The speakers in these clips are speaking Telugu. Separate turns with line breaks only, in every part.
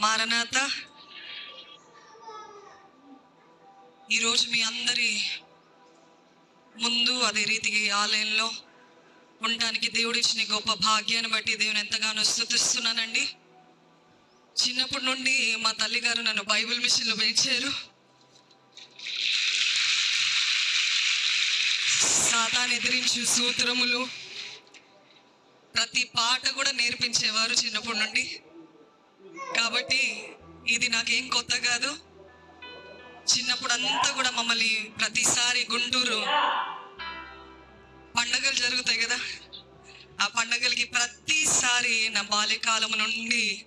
మారనాథ ఈరోజు మీ అందరి ముందు అదే రీతిగా ఈ ఆలయంలో ఉండటానికి దేవుడు ఇచ్చిన గొప్ప భాగ్యాన్ని బట్టి దేవుని ఎంతగానో స్థుతిస్తున్నానండి. చిన్నప్పటి నుండి మా తల్లిగారు నన్ను బైబిల్ మిషన్లో పెంచారు. సాతాన్ని ఎదిరించు సూత్రములు ప్రతి పాట కూడా నేర్పించేవారు చిన్నప్పటి నుండి. కాబట్టి ఇది నాకేం కొత్త కాదు. చిన్నప్పుడు అంతా కూడా మమ్మల్ని ప్రతిసారి గుంటూరు పండగలు జరుగుతాయి కదా. ఆ పండగలకి ప్రతిసారి నా బాల్యకాలం నుండి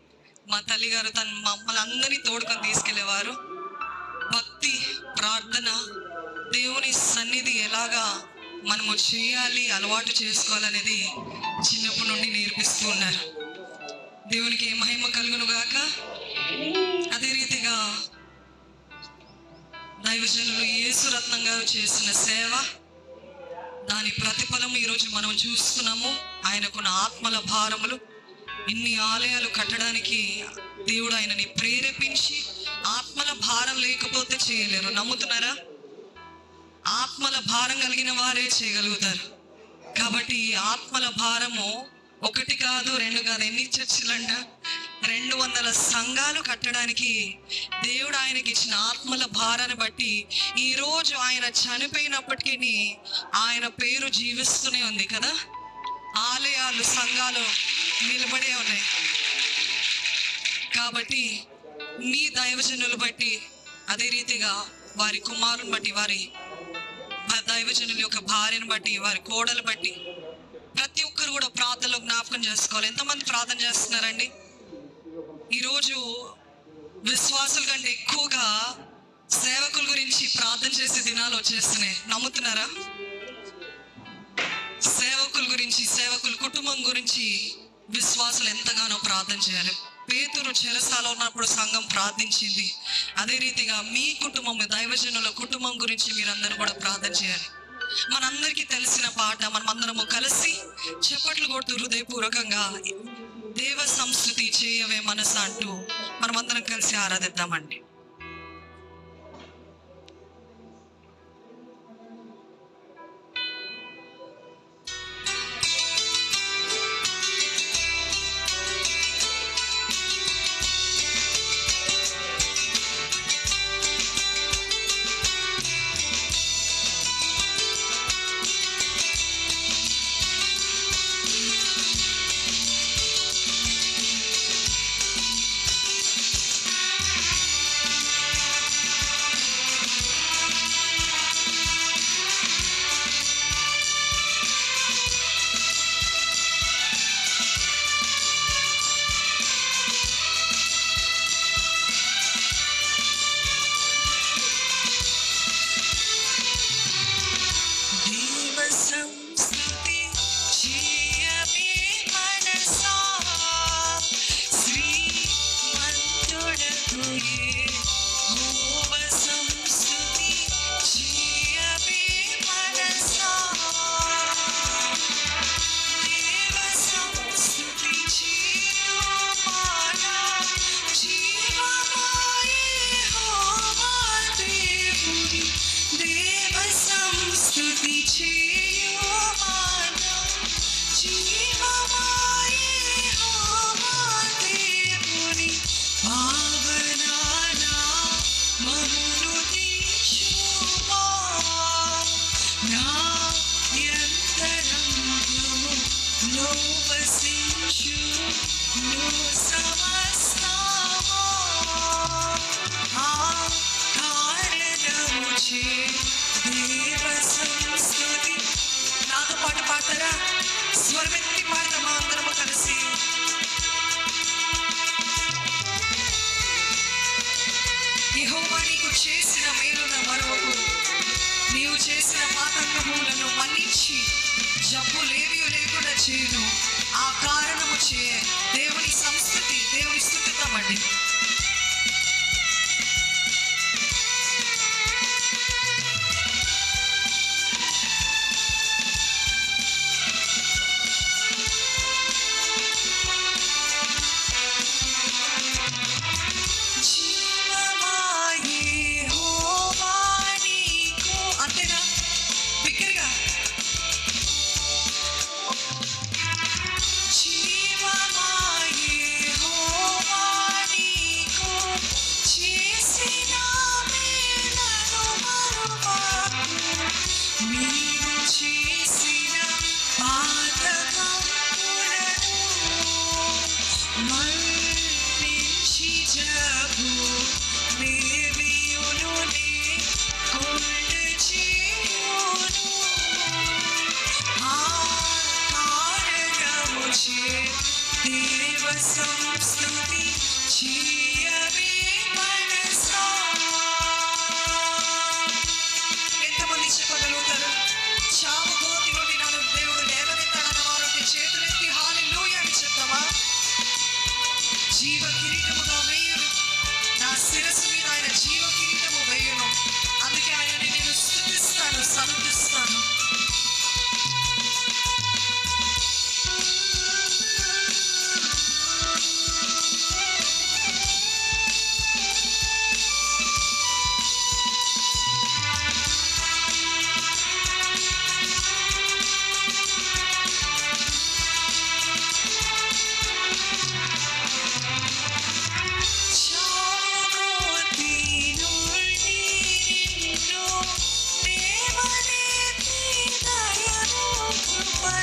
మా తల్లిగారు తన మమ్మల్ని అందరినీ తోడుకొని తీసుకెళ్ళేవారు. భక్తి ప్రార్థన దేవుని సన్నిధి ఎలాగా మనము చేయాలి అలవాటు చేసుకోవాలనేది చిన్నప్పటి నుండి నేర్పిస్తూ ఉన్నారు. దేవునికి మహిమ కలుగును గాక అదే రీతిగా దైవజనులు యేసురత్నం గారు చేసిన సేవ దాని ప్రతిఫలం ఈరోజు మనం చూస్తున్నాము. ఆయనకున్న ఆత్మల భారములు ఇన్ని ఆలయాలు కట్టడానికి దేవుడు ఆయనని ప్రేరేపించి ఆత్మల భారం లేకపోతే చేయలేరు. నమ్ముతున్నారా? ఆత్మల భారం కలిగిన వారే చేయగలుగుతారు. కాబట్టి ఆత్మల భారము ఒకటి కాదు రెండు కాదు. ఎన్ని చర్చిలంట రెండు వందల సంఘాలు కట్టడానికి దేవుడు ఆయనకి ఇచ్చిన ఆత్మల భారాన్ని బట్టి ఈరోజు ఆయన చనిపోయినప్పటికీ ఆయన పేరు జీవిస్తూనే ఉంది కదా? ఆలయాలు సంఘాలు నిలబడే ఉన్నాయి. కాబట్టి మీ దైవజనులు బట్టి అదే రీతిగా వారి కుమారుని బట్టి వారి దైవజనుల యొక్క భార్యను బట్టి వారి కోడలు బట్టి కూడా ప్రార్థనలో జ్ఞాపకం చేసుకోవాలి. ఎంతమంది ప్రార్థన చేస్తున్నారండి? ఈరోజు విశ్వాసుల కంటే ఎక్కువగా సేవకుల గురించి ప్రార్థన చేసే దినాలు వచ్చేస్తున్నాయి. నమ్ముతున్నారా? సేవకుల గురించి సేవకుల కుటుంబం గురించి విశ్వాసులు ఎంతగానో ప్రార్థన చేయాలి. పేతురు చెరసాలో ఉన్నప్పుడు సంఘం ప్రార్థించింది. అదే రీతిగా మీ కుటుంబం దైవజనుల కుటుంబం గురించి మీరందరూ కూడా ప్రార్థన చేయాలి. మనందరికీ తెలిసిన పాట మనమందరము కలిసి చప్పట్లు కొడుతూ హృదయపూర్వకంగా దేవ సంస్కృతి చేయవే మనసు అంటూ మనమందరం కలిసి ఆరాధిద్దామండి. చేసిన మేలున మరొకరు నీవు చేసిన పాతంగములను మన్నించి జబ్బులేవి లేకుండా చేయను. కారణము చే దేవుని సంస్కృతి దేవుని స్థుతిద్దామండి దేవ సంస్తుతి చేయవే మనసా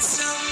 ఆ కారణముచే దేవ సం